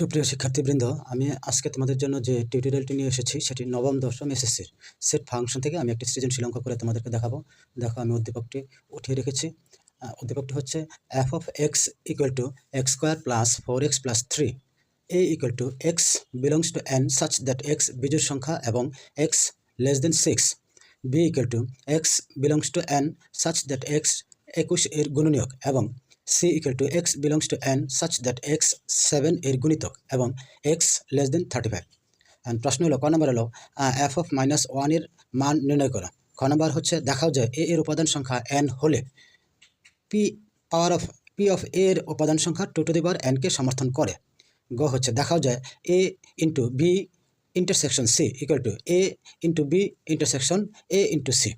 সুপ্রিয় শিক্ষার্থীবৃন্দ, আমি আজকে তোমাদের জন্য যে টিউটোরিয়ালটি নিয়ে এসেছি সেটি নবম, দশম এসএসসির সেট ফাংশন থেকে আমি একটি সৃজনশীল অঙ্ক করে তোমাদেরকে দেখাবো। দেখো, আমি উদ্দীপকটি উঠিয়ে রেখেছি। উদ্দীপকটি হচ্ছে f of x equal to x square plus four x plus three A equal to x belongs to N such that x বিজোড় সংখ্যা এবং x less than six B equal to x belongs to N such that x একুশ এর গুণনীয়ক এবং C equal to x belongs to N such that x seven এর গুণিতক এবং x less than thirty five প্রশ্ন হলো, ক নম্বর হলো এফ অফ মাইনাস ওয়ানের মান নির্ণয় করা। খ নম্বর হচ্ছে, দেখাও যায় এ এর উপাদান সংখ্যা এন হলে P power of P of A এর উপাদান সংখ্যা টু টু দি পাওয়ার এনকে সমর্থন করে। গ হচ্ছে, দেখাও যায় A into B intersection C equal to A into B intersection A into C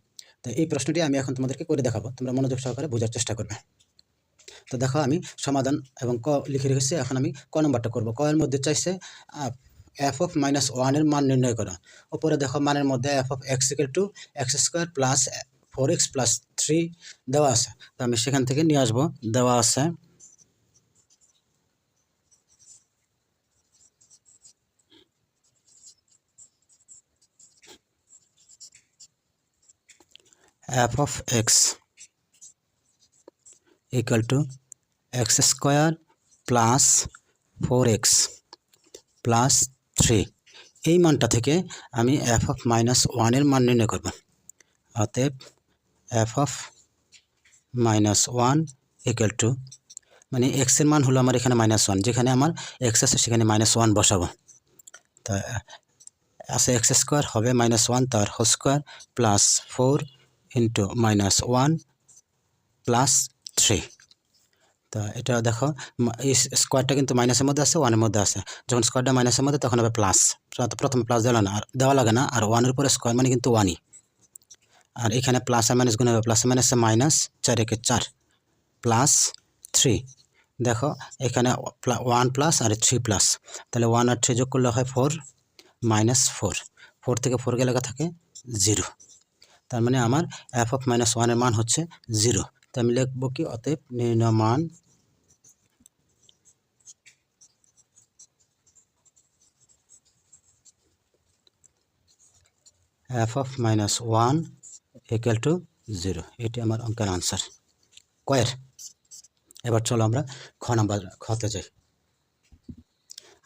তো এই প্রশ্নটি আমি এখন তোমাদেরকে করে দেখাবো। তোমরা মনোযোগ সহকারে বোঝার চেষ্টা করবে। তো দেখো আমি সমাধান এবং ক লিখে রেখেছি, এখন আমি ক নম্বরটা করব। ক এর মধ্যে চাইছে এফ অফ মাইনাস ওয়ানের মান নির্ণয় করা। ওপরে দেখো মানের মধ্যে f of x equal to x square plus four x plus three দেওয়া আছে। তো আমি সেখান থেকে নিয়ে আসব, দেওয়া আছে। f of x equal to x square plus four x plus three. এই মানটা থেকে আমি এফ অফ মাইনাস ওয়ানের মান নির্ণয় করব। অতএব f of minus one equal to মানে এক্সের মান হলো আমার এখানে মাইনাস ওয়ান, যেখানে আমার এক্স আছে সেখানে মাইনাস ওয়ান বসাবো। তা, আছে এক্স স্কোয়ার হবে মাইনাস ওয়ান, তার whole square plus four into minus one plus three. তা এটা দেখো এই স্কোয়ারটা কিন্তু মাইনাসের মধ্যে আছে ওয়ানের মধ্যে আছে। যখন স্কোয়ারটা মাইনাসের মধ্যে, তখন হবে প্লাস, প্রথমে প্লাস দেওয়া না, আর দেওয়া লাগে না, আর ওয়ানের উপরে স্কোয়ার মানে কিন্তু ওয়ানই আর এখানে প্লাস আর মাইনাস গুণ হবে প্লাস মাইনাসে মাইনাস চার একে চার প্লাস থ্রি দেখো, এখানে ওয়ান প্লাস আর থ্রি প্লাস তাহলে ওয়ান আর থ্রি যোগ করলে হয় ফোর মাইনাস ফোর ফোর থেকে ফোর গেলে থাকে? জিরো তার মানে আমার এফ অফ মাইনাস ওয়ানের মান হচ্ছে জিরো তো আমি লিখব কি? অতএব নির্ণয় মান f of minus one equal to zero এটি আমার অঙ্কের আনসার কয়ের এবার চলো আমরা খ নাম্বার, খতে যাই।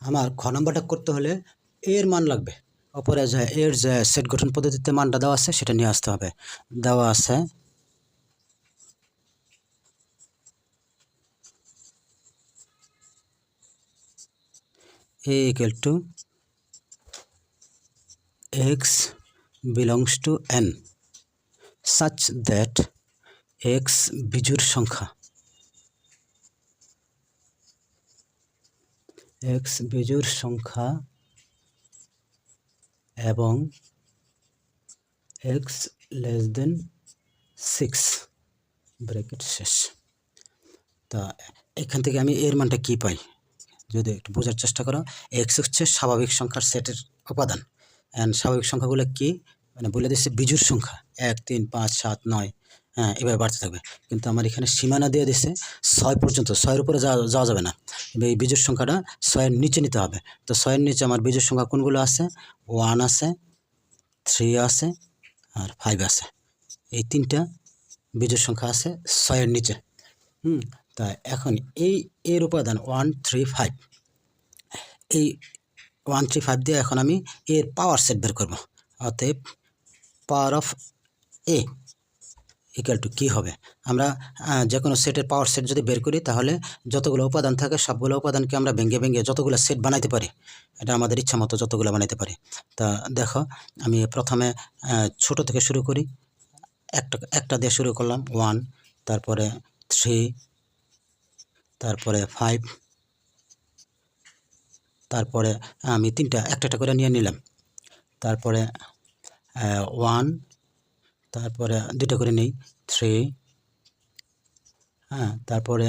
আমার খ নাম্বারটা করতে হলে এর মান লাগবে। অপরে যে এর যে সেট গঠন পদ্ধতিতে মানটা দেওয়া আছে, সেটা নিয়ে আসতে হবে। দেওয়া আছে a equal to x belongs to n, such that x বিজোড় সংখ্যা। x বিজোড় সংখ্যা এবং x less than six bracket শেষ। তা এখান থেকে আমি এর মানটা কি পাই? যদি একটু বোঝার চেষ্টা করো এক্স হচ্ছে স্বাভাবিক সংখ্যার সেটের উপাদান। অ্যান্ড স্বাভাবিক সংখ্যাগুলো কি? মানে বলে দিচ্ছে বিজুর সংখ্যা। এক, তিন, পাঁচ, সাত, নয়। হ্যাঁ এভাবে বাড়তে থাকবে। কিন্তু আমার এখানে সীমানা দিয়ে দিচ্ছে ছয় পর্যন্ত। ছয়ের উপরে যাওয়া যাওয়া যাবে না। এই বিজুর সংখ্যাটা ছয়ের নিচে নিতে হবে। তো ছয়ের নিচে আমার বিজুর সংখ্যা কোনগুলো আছে? ওয়ান আছে, থ্রি আছে, আর ফাইভ আছে। এই তিনটা বিজুর সংখ্যা আছে ছয়ের নিচে। হুম, তা এখন এই, এর উপাদান ওয়ান, থ্রি, ফাইভ। এই ওয়ান, থ্রি, ফাইভ দিয়ে এখন আমি এর পাওয়ার সেট বের করব। অতএব power of A equal to কী হবে? আমরা যে কোনো সেটের পাওয়ার সেট যদি বের করি, তাহলে যতগুলো উপাদান থাকে, সবগুলো উপাদানকে আমরা ভেঙে ভেঙে যতগুলো সেট বানাইতে পারি, এটা আমাদের ইচ্ছা মতো যতগুলো বানাইতে পারি। তা দেখো, আমি প্রথমে ছোট থেকে শুরু করি, একটা একটা দিয়ে শুরু করলাম ওয়ান তারপরে থ্রি তারপরে ফাইভ তারপরে আমি তিনটা, একটা একটা করে নিয়ে নিলাম। তারপরে ওয়ান তারপরে দুটো করে নিই থ্রি হ্যাঁ তারপরে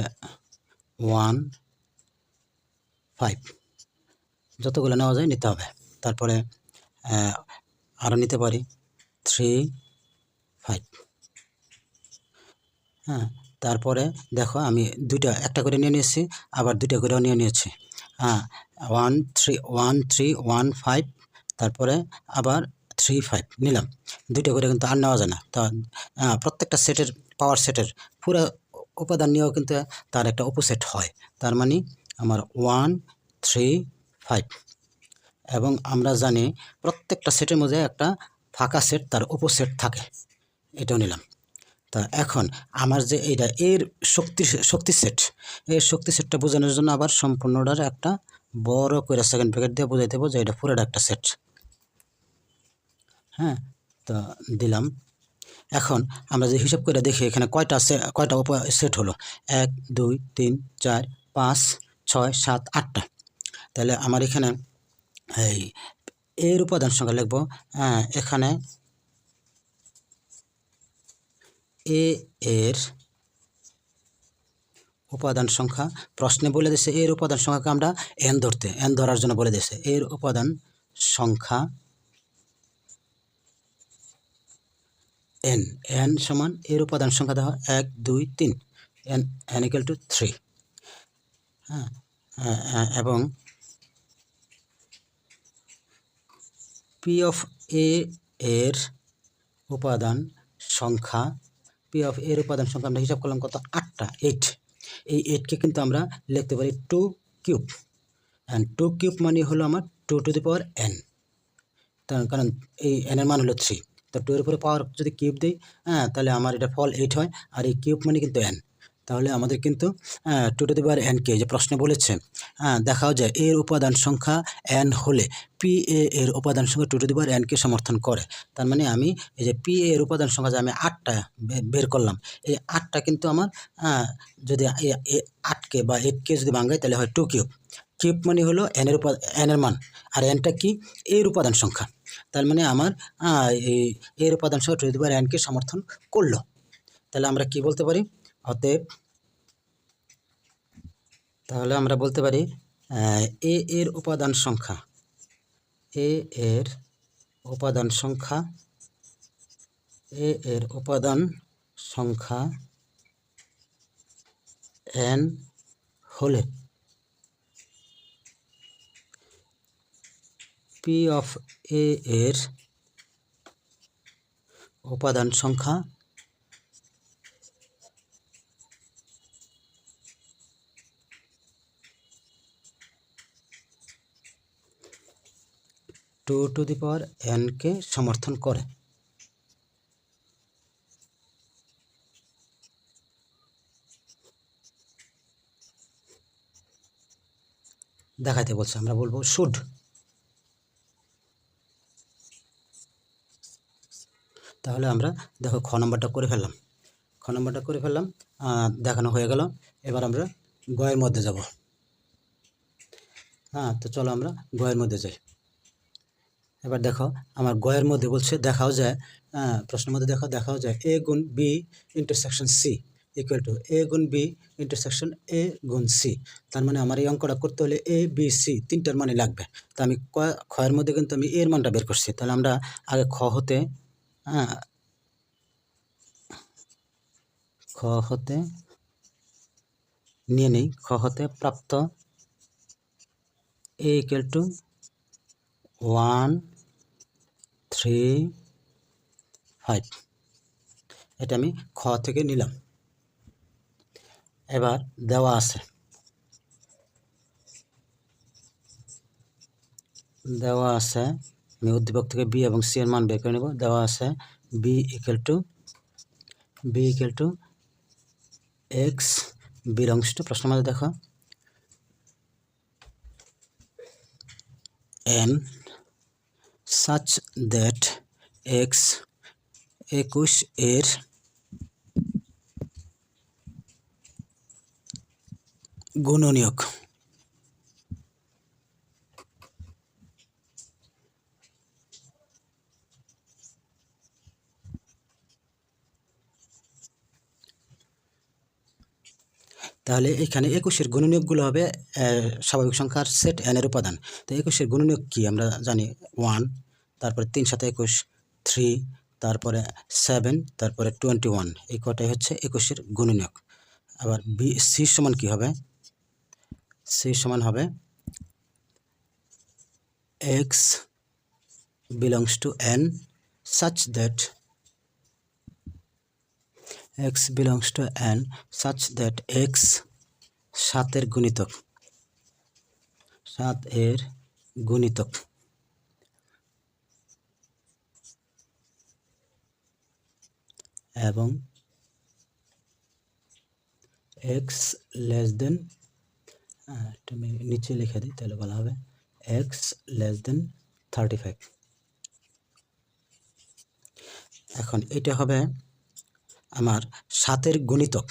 ওয়ান ফাইভ যতগুলো নেওয়া যায় নিতে হবে। তারপরে আরও নিতে পারি থ্রি ফাইভ হ্যাঁ তারপরে দেখো আমি দুইটা, একটা করে নিয়ে নিয়েছি, আবার দুইটা করেও নিয়ে নিয়েছি। হ্যাঁ one three one three one five তারপরে আবার থ্রি ফাইভ নিলাম। দুইটা করে কিন্তু আর নেওয়া যায় না। তা প্রত্যেকটা সেটের পাওয়ার সেটের পুরো উপাদান নিয়েও কিন্তু তার একটা উপসেট হয়। তার মানে আমার ওয়ান থ্রি ফাইভ এবং আমরা জানি প্রত্যেকটা সেটের মধ্যে একটা ফাঁকা সেট, তার উপসেট থাকে। এটাও নিলাম। তা এখন আমার যে এইটা, এর শক্তি শক্তি সেট এই শক্তি সেটটা বোঝানোর জন্য আবার সম্পূর্ণটার একটা বড় করে সেকেন্ড প্যাকেট দিয়ে বোঝাই দেবো যে এটা পুরোটা একটা সেট। হ্যাঁ তো দিলাম। এখন আমরা যে হিসাব করে দেখি এখানে কয়টা কয়টা সেট হলো? এক, দুই, তিন, চার, পাঁচ, ছয়, সাত, আটটা। তাহলে আমার এখানে এই এর উপাদান সংখ্যা লিখব হ্যাঁ এখানে এ এর উপাদান সংখ্যা, প্রশ্নে বলে দিছে এর উপাদান সংখ্যাকে আমরা এন ধরতে এন ধরার জন্য বলে দিছে। এর উপাদান সংখ্যা এন এন সমান এর উপাদান সংখ্যা দেওয়া এক, দুই, তিন। N n equal to three হ্যাঁ এবং পি অফ এ এর উপাদান সংখ্যা পি অফ এর উপাদান সংখ্যা আমরা হিসাব করলাম কত? আটটা এইট এই এইটকে কিন্তু আমরা লিখতে পারি two cube and two cube মানে হলো আমার two to the power n কারণ এই এনের মান হলো থ্রি তো টু এর উপরে পাওয়ার যদি কিউব দিই হ্যাঁ তাহলে আমার এটা ফল এইট হয়, আর এই কিউব মানে কিন্তু এন তাহলে আমাদের কিন্তু two to the power n কে যে প্রশ্নে বলেছে হ্যাঁ দেখাও যায়, এর উপাদান সংখ্যা এন হলে পি এ এর উপাদান সংখ্যা টু টু দি পাওয়ার এনকে সমর্থন করে। তার মানে আমি, এই যে পি এর উপাদান সংখ্যা যে আমি আটটা বের করলাম, এই আটটা কিন্তু আমার যদি এ- এ আটকে বা এইটকে যদি ভাঙাই, তাহলে হয় টু কিউব কিউব মানে হলো এনের উপা এনের মান, আর এনটা কি? এর উপাদান সংখ্যা। তার মানে আমার এর উপাদান সংখ্যা টু দি এনকে সমর্থন করল। তাহলে আমরা কি বলতে পারি? অতএব তাহলে আমরা বলতে পারি এ এর উপাদান সংখ্যা, এ এর উপাদান সংখ্যা, এ এর উপাদান সংখ্যা এন হলে পি অফ এ এর উপাদান সংখ্যা টু টু দি পাওয়ার এনকে সমর্থন করে। দেখাতে বলছে, আমরা বলব শুড। তাহলে আমরা দেখো খ নম্বরটা করে ফেললাম। খ নম্বরটা করে ফেললাম দেখানো হয়ে গেল। এবার আমরা গয়ের মধ্যে যাব। হ্যাঁ তো চলো আমরা গয়ের মধ্যে যাই। এবার দেখো, আমার গয়ের মধ্যে বলছে, দেখাও যায় প্রশ্নের মধ্যে দেখো, দেখাও যায়, এ গুণ B intersection C equal to A গুণ বি ইন্টারসেকশন এ গুণ সি তার মানে আমার এই অঙ্কটা করতে হলে এ বি সি তিনটার মানে লাগবে। তা আমি ক- ক্ষয়ের মধ্যে কিন্তু আমি এর মানটা বের করছি। তাহলে আমরা আগে খ হতে খ হতে নিয়ে নেই। খ হতে প্রাপ্ত A equal to one three five এটা আমি খ থেকে নিলাম। এবার দেওয়া আছে। দেওয়া আছে আমি উদ্দীপক থেকে বি এবং সি এর মান বের করে নেব। দেওয়া আছে B equal to B equal to x belongs to প্রশ্ন মধ্যে দেখো। এন such দ্যাট এক্স একুশ এর গুণনীয়ক। তাহলে এখানে একুশের গুণনীয়কগুলো হবে স্বাভাবিক সংখ্যার সেট এনের উপাদান। তো একুশের গুণনীয়ক কী? আমরা জানি ওয়ান তারপরে তিন সাথে একুশ থ্রি তারপরে সেভেন তারপরে টোয়েন্টি ওয়ান এই কটাই হচ্ছে একুশের গুণনীয়ক। আবার বি সি সমান কী হবে? সি সমান হবে x belongs to n such that x belongs to n such that x সাতের গুণিতক সাত এর গুণিতক। এবং এক্স লেস দেন তুমি নিচে লিখে দিই, তাহলে বলা হবে x less than thirty five এখন এটা হবে আমার সাতের গুণিতক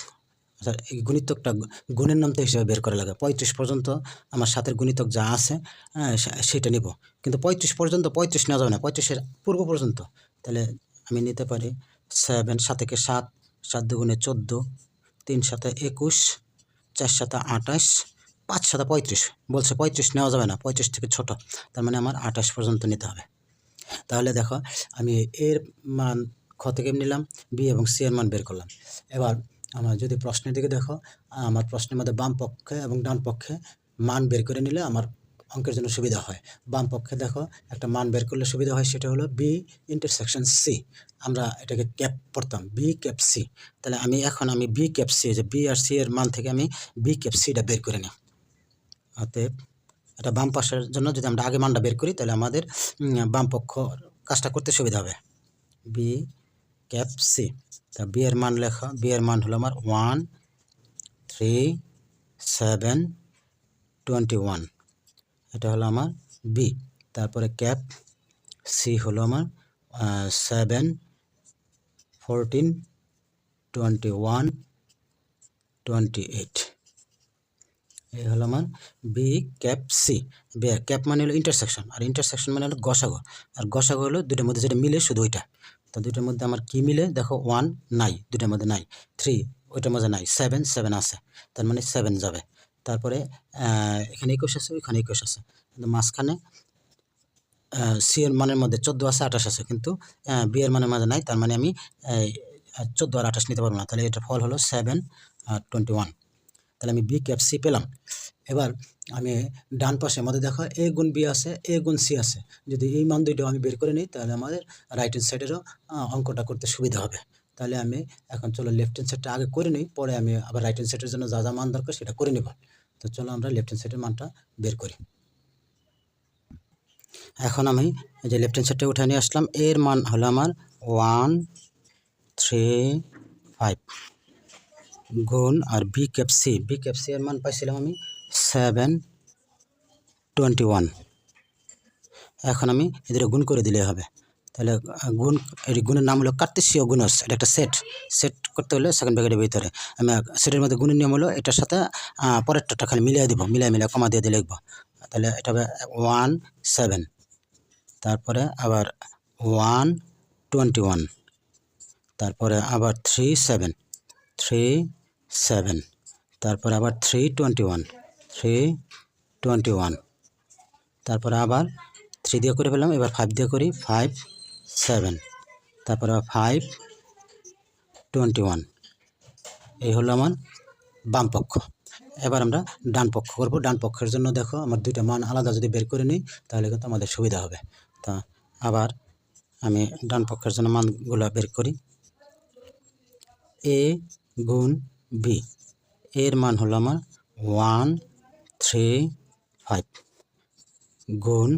এই গুণিতকটা গুণের নামতে হিসেবে বের করা লাগে। পঁয়ত্রিশ পর্যন্ত আমার সাতের গুণিতক যা আছে হ্যাঁ, সেটা নিব। কিন্তু পঁয়ত্রিশ পর্যন্ত পঁয়ত্রিশ নেওয়া যাবে না পঁয়ত্রিশের পূর্ব পর্যন্ত। তাহলে আমি নিতে পারি সেভেন সাতেকে সাত সাত দুগুণে চোদ্দ তিন সাথে একুশ চার সাথে আঠাশ পাঁচ সাথে পঁয়ত্রিশ। বলছে পঁয়ত্রিশ নেওয়া যাবে না পঁয়ত্রিশ থেকে ছোট। তার মানে আমার আঠাশ পর্যন্ত নিতে হবে। তাহলে দেখো আমি এর মান খ থেকে নিলাম, বি এবং সি এর মান বের করলাম। এবার আমার যদি প্রশ্নের দিকে দেখো, আমার প্রশ্নের মধ্যে বাম পক্ষে এবং ডান পক্ষে মান বের করে নিলে আমার অঙ্কের জন্য সুবিধা হয়। বাম পক্ষে দেখো, একটা মান বের করলে সুবিধা হয়, সেটা হলো বি ইন্টারসেকশন সি আমরা এটাকে ক্যাপ পড়তাম বি ক্যাপ সি তাহলে আমি এখন আমি বি ক্যাপ সি যে বি আর সি এর মান থেকে আমি বি ক্যাপ সিটা বের করে নিই। অতএব এটা বাম পাশের জন্য যদি আমরা আগে মানটা বের করি, তাহলে আমাদের বাম পক্ষ কাজটা করতে সুবিধা হবে। বি ক্যাপ সি তা বি মান লেখা বি মান হলো আমার one, three, seven, twenty one. এটা হলো আমার বি। তারপরে ক্যাপ সি হলো আমার seven, fourteen, twenty one, twenty eight. এই হলো আমার বি ক্যাপ সি। ক্যাপ মানে হলো ইন্টারসেকশন আর ইন্টারসেকশন মানে হলো গসাগো। আর গসাগো হলো দুটোর মধ্যে যেটা মিলে শুধু ওইটা। তো দুটোর মধ্যে আমার কি মিলে? দেখো ওয়ান নাই দুটোর মধ্যে নাই। থ্রি ওইটার মধ্যে নাই। সেভেন সেভেন আছে। তার মানে সেভেন যাবে। তারপরে এখানে একুশ আছে, ওইখানে একুশ আছে। কিন্তু মাঝখানে সি এর মানের মধ্যে চোদ্দ আছে, আঠাশ আছে। কিন্তু বি এর মানের মধ্যে নাই। তার মানে আমি চোদ্দ আর আঠাশ নিতে পারব না। তাহলে এটার ফল হলো সেভেন টোয়েন্টি ওয়ান তাহলে আমি বি ক্যাপ সি পেলাম। এবার আমি ডান পাশে আমাদের দেখো এ গুণ বি আছে, এ গুণ সি আছে। যদি এই মান দুইটাও আমি বের করে নিই, তাহলে আমাদের রাইট হ্যান্ড সাইডেরও অঙ্কটা করতে সুবিধা হবে। তাহলে আমি এখন চলো লেফট হ্যান্ড সাইডটা আগে করে নিই, পরে আমি আবার রাইট হ্যান্ড সাইডের জন্য যা যা মান দরকার সেটা করে নেব। তো চলো আমরা লেফট হ্যান্ড সাইডের মানটা বের করি। এখন আমি যে লেফট হ্যান্ড সাইডটা উঠে নিয়ে আসলাম, এর মান হলো আমার ওয়ান থ্রি ফাইভ গুণ আর B cap C B cap C এর মান পাইছিলাম আমি সেভেন টোয়েন্টি ওয়ান। এখন আমি এদের গুণ করে দিলে হবে। তাহলে গুণ, এর গুণের নাম হলো কার্তেশীয় গুণস। এটা একটা সেট সেট করতে হলে সেকেন্ড ব্র্যাকেটের ভিতরে। আমি সেটের মধ্যে গুণের নিয়ম হলো এটার সাথে পরেরটা খালি মিলিয়ে দিব। মিলিয়ে মিলিয়ে কমা দিয়ে দিয়ে লিখব। তাহলে এটা হবে ওয়ান সেভেন। তারপরে আবার ওয়ান টোয়েন্টি ওয়ান। তারপরে আবার থ্রি সেভেন। Three seven. তারপরে আবার three twenty one. Three twenty one তারপরে আবার থ্রি দিয়ে করে ফেললাম, এবার ফাইভ দিয়ে করি ফাইভ সেভেন তারপরে ফাইভ টোয়েন্টি ওয়ান এই হলো আমার বাম পক্ষ। এবার আমরা ডান পক্ষ করব। ডান পক্ষের জন্য দেখো, আমার দুইটা মান আলাদা যদি বের করে নিই, তাহলে কিন্তু আমাদের সুবিধা হবে। তা আবার আমি ডান পক্ষের জন্য মানগুলো বের করি। এ গুণ বি এর মান হলো আমার ওয়ান থ্রি ফাইভ গুণ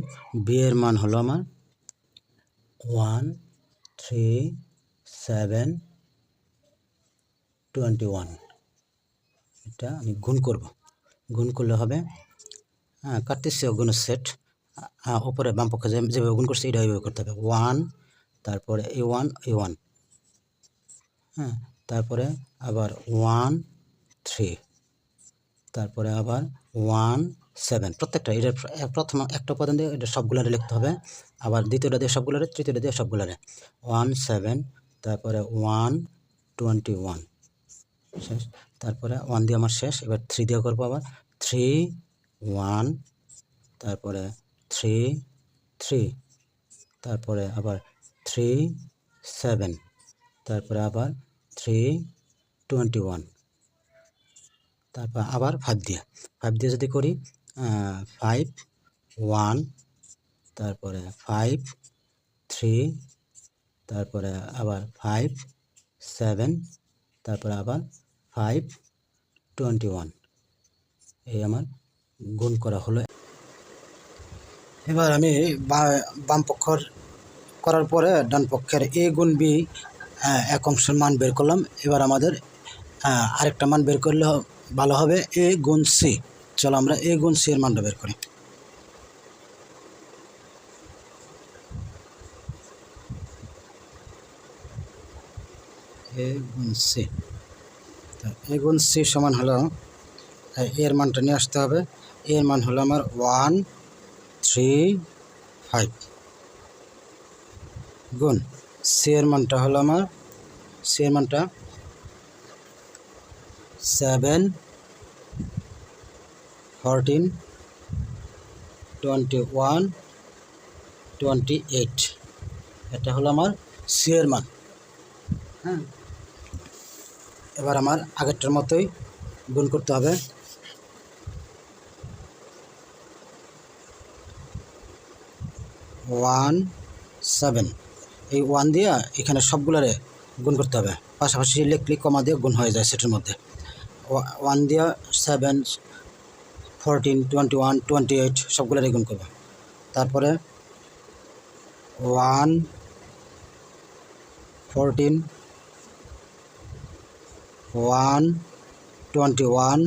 বি এর মান হলো আমার one three seven twenty one এটা আমি গুণ করব। গুণ করলে হবে হ্যাঁ কার্তেশীয় গুণ সেট উপরে বাম পক্ষে যেভাবে গুণ করছে এটা এইভাবে করতে হবে। ওয়ান তারপরে এ ওয়ান এ ওয়ান হ্যাঁ তারপরে আবার ওয়ান থ্রি তারপরে আবার ওয়ান, সেভেন। প্রত্যেকটা এক- প্রথম একটা উপাদান দিয়ে এটা সবগুলারে লিখতে হবে। আবার দ্বিতীয়টা দিয়ে সবগুলারে, তৃতীয়টা দিয়ে সবগুলারে। ওয়ান, সেভেন, তারপরে ওয়ান, টোয়েন্টি ওয়ান। শেষ। তারপরে ওয়ান দিয়ে আমার শেষ। এবার থ্রি দিয়ে করব আবার। থ্রি, ওয়ান, তারপরে থ্রি থ্রি। তারপরে আবার থ্রি, সেভেন। তারপরে আবার থ্রি, টোয়েন্টি ওয়ান। তারপর আবার ফাইভ দিয়ে ফাইভ দিয়ে যদি করি ফাইভ ওয়ান তারপরে ফাইভ থ্রি তারপরে আবার ফাইভ সেভেন তারপরে আবার ফাইভ টোয়েন্টি ওয়ান এই আমার গুণ করা হলো। এবার আমি বাম পক্ষর করার পরে ডান পক্ষের এ গুণ বি এক অংশের মান বের করলাম। এবার আমাদের আরেকটা মান বের করলে ভালো হবে এ গুণ সি। চলো আমরা এ গুণ সি এর মানটা বের করি। এ গুণ সি। এ গুণ সি সমান হলো এর মানটা নিয়ে আসতে হবে। এর মান হলো আমার ওয়ান, থ্রি, ফাইভ। গুণ সি এর মানটা হলো আমার, সি এর মানটা seven fourteen twenty one twenty eight এটা হলো আমার সি এর মান। হ্যাঁ। এবার আমার আগেরটার মতোই গুণ করতে হবে। One, seven. এই ওয়ান দিয়ে এখানে সবগুলোরে গুণ করতে হবে। পাশাপাশি লিখলি কমা দিয়ে গুণ হয়ে যায় সেটার মধ্যে। ওয়ান দিয়ে seven fourteen twenty one twenty eight সবগুলো গুণ করবে। তারপরে one fourteen one twenty one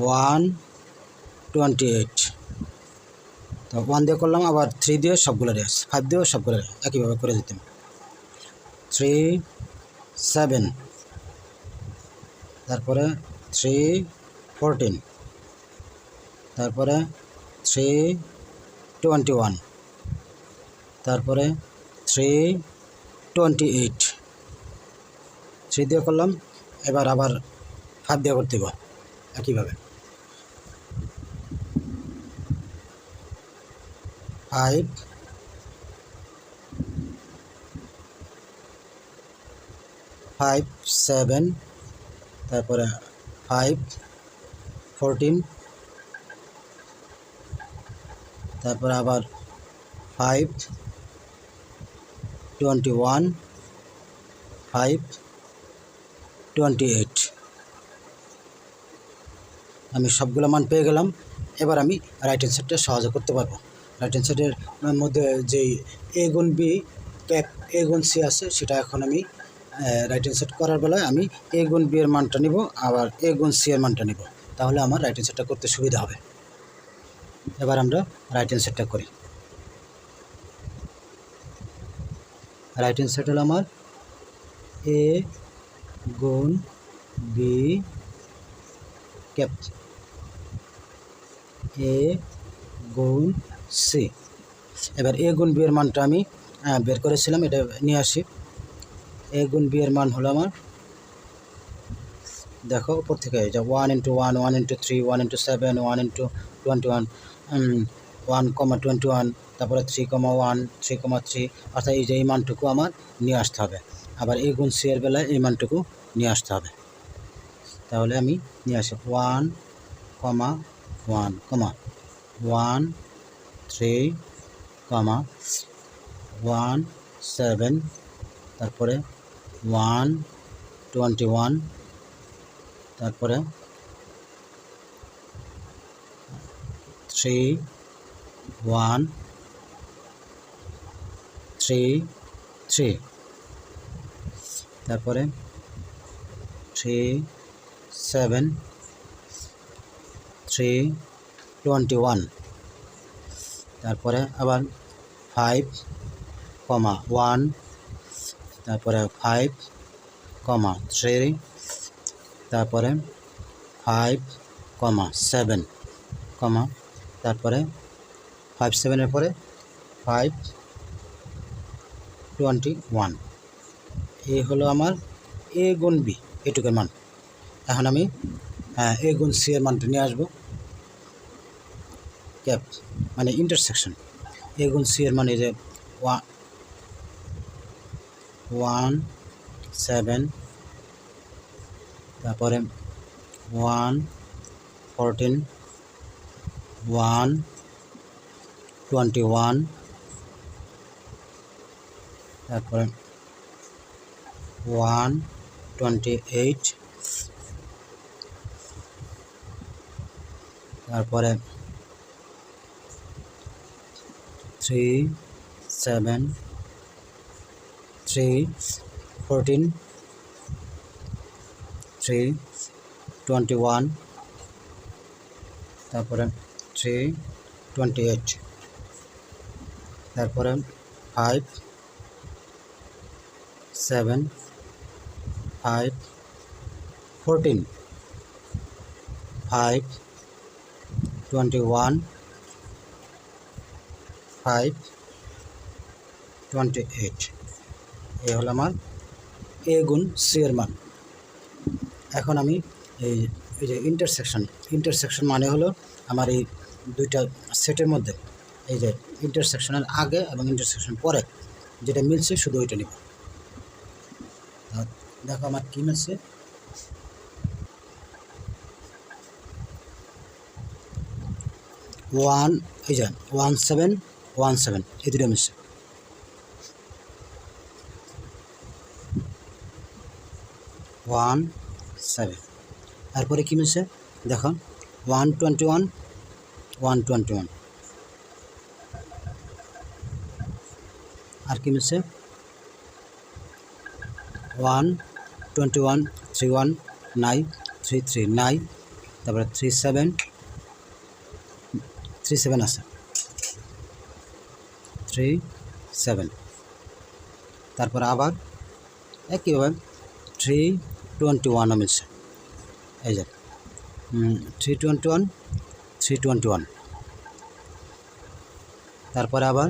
one twenty eight তো ওয়ান দিয়ে করলাম, আবার থ্রি দিয়ে সবগুলো রেস ফাইভ দিয়েও সবগুলো একইভাবে করে দিতাম থ্রি সেভেন তারপরে থ্রি ফোরটিন তারপরে থ্রি টোয়েন্টি ওয়ান তারপরে থ্রি টোয়েন্টি এইট থ্রি দিয়ে করলাম, এবার আবার ফাইভ দিয়ে করতে একইভাবে। ফাইভ ফাইভ সেভেন তারপরে ফাইভ ফোরটিন তারপরে আবার five twenty one five twenty eight আমি সবগুলো মান পেয়ে গেলাম। এবার আমি রাইট হ্যান্ড সাইডটা সহজে করতে পারব। রাইট হ্যান্ড সাইডের মধ্যে যেই এ গুণ বি এ গুণ সি আছে, সেটা এখন আমি রাইট হ্যান্ড সাইড করার বেলায় আমি এ গুণ বি এর মানটা নিব, আবার এ গুণ সি এর মানটা নিব। তাহলে আমার রাইট হ্যান্ড সাইডটা করতে সুবিধা হবে। এবার আমরা রাইট হ্যান্ড সাইডটা করি। রাইট হ্যান্ড সাইড হলো আমার এ গুণ বি ক্যাপ এ গুণ সি এবার এ গুণ বি এর মানটা আমি বের করেছিলাম, এটা নিয়ে আসি। এ গুণ বি এর মান হলো আমার, দেখো উপর থেকে যা one into one one into three one into seven one into twenty one one comma twenty one তারপরে three comma one three comma three অর্থাৎ এই যে এই মানটুকু আমার নিয়ে আসতে হবে। আবার এ গুণ সি এর বেলায় এই মানটুকু নিয়ে আসতে হবে। তাহলে আমি নিয়ে আসি one comma one comma one three comma one seven তারপরে ওয়ান, টোয়েন্টি ওয়ান, তারপরে থ্রি, ওয়ান, থ্রি থ্রি, তারপরে three, seven, three, twenty one, তারপরে আবার ফাইভ, কমা, ওয়ান তারপরে ফাইভ কমা থ্রি তারপরে ফাইভ কমা সেভেন কমা তারপরে five সেভেনের পরে ফাইভ টোয়েন্টি ওয়ান এই হলো আমার এ গুণ বি এটুকুর মান। এখন আমি আহ, এ গুণ সি এর মানটা নিয়ে আসব। ক্যাপ মানে ইন্টারসেকশন এ গুণ সি এর মানে যে ওয়া- ওয়ান, সেভেন, তারপরে one, fourteen, one, twenty one, তারপরে ওয়ান, টোয়েন্টি এইট, তারপরে three, seven three fourteen three twenty one তারপরে থ্রি টোয়েন্টি এইট তারপরে five seven five fourteen five twenty one five twenty eight এই হলো আমার এ গুণ সি এর মান। এখন আমি এই এই যে ইন্টারসেকশন ইন্টারসেকশন মানে হলো আমার এই দুইটা সেটের মধ্যে, এই যে ইন্টারসেকশনের আগে এবং ইন্টারসেকশন পরে যেটা মিলছে শুধু ওইটা নিব। দেখো আমার কী মিলছে? ওয়ান এই যে ওয়ান সেভেন ওয়ান সেভেন এই দুটো মিলছে। One seven. তারপরে কী মিলছে? দেখো, one twenty one one twenty one. আর কি মিলছে? One twenty one, three one, nine, three three, nine, তারপরে থ্রি সেভেন থ্রি সেভেন আছে। Three seven. তারপরে আবার একইভাবে থ্রি টোয়েন্টি ওয়ানও মিলছে এই যে three twenty one three twenty one তারপরে আবার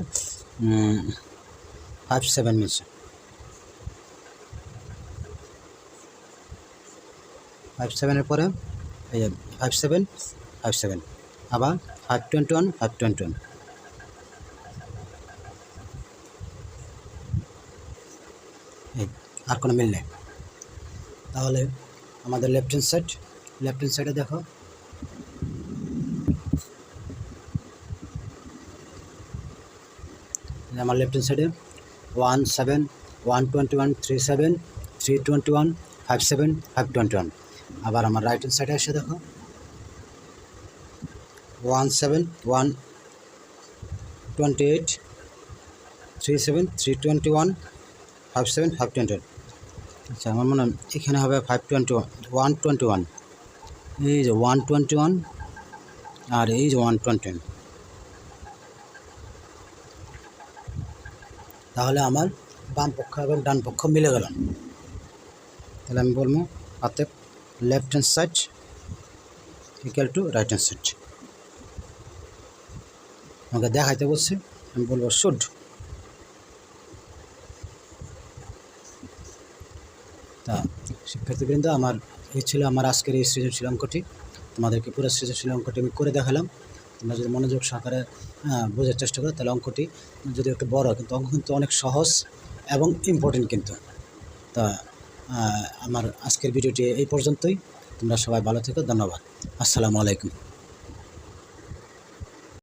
ফাইভ সেভেন মিলছে। ফাইভ সেভেনের পরে, এই ফাইভ সেভেন ফাইভ সেভেন আবার five twenty one five twenty one আর কোনো মিল নেই। তাহলে আমাদের left hand side left hand সাইডে দেখো। আমার লেফট হ্যান্ড সাইডে one seven one twenty one three seven three twenty one five seven five twenty one আবার আমার রাইট হ্যান্ড সাইডে এসে দেখো। One seven one twenty eight three seven three twenty one five seven five twenty one আচ্ছা আমার মনে হয় এখানে হবে five twenty one one twenty one এই যে ওয়ান টোয়েন্টি ওয়ান আর এই যে ওয়ান টোয়েন্টি ওয়ান তাহলে আমার বাম পক্ষ এবং ডান পক্ষ মিলে গেল। তাহলে আমি বলব অতএব left hand side equal to right hand side আমাকে দেখাইতে বলছে, আমি বলব শুড তা শিক্ষার্থীবৃন্দ, আমার এই ছিল আমার আজকের এই সৃজনশীল অঙ্কটি। তোমাদেরকে পুরো সৃজনশীল অঙ্কটি আমি করে দেখালাম। তোমরা যদি মনোযোগ সহকারে বোঝার চেষ্টা করো, তাহলে অঙ্কটি যদি একটু বড় কিন্তু অঙ্ক কিন্তু অনেক সহজ এবং ইম্পর্টেন্ট কিন্তু। তা আমার আজকের ভিডিওটি এই পর্যন্তই। তোমরা সবাই ভালো থেকো। ধন্যবাদ। আসসালামু আলাইকুম।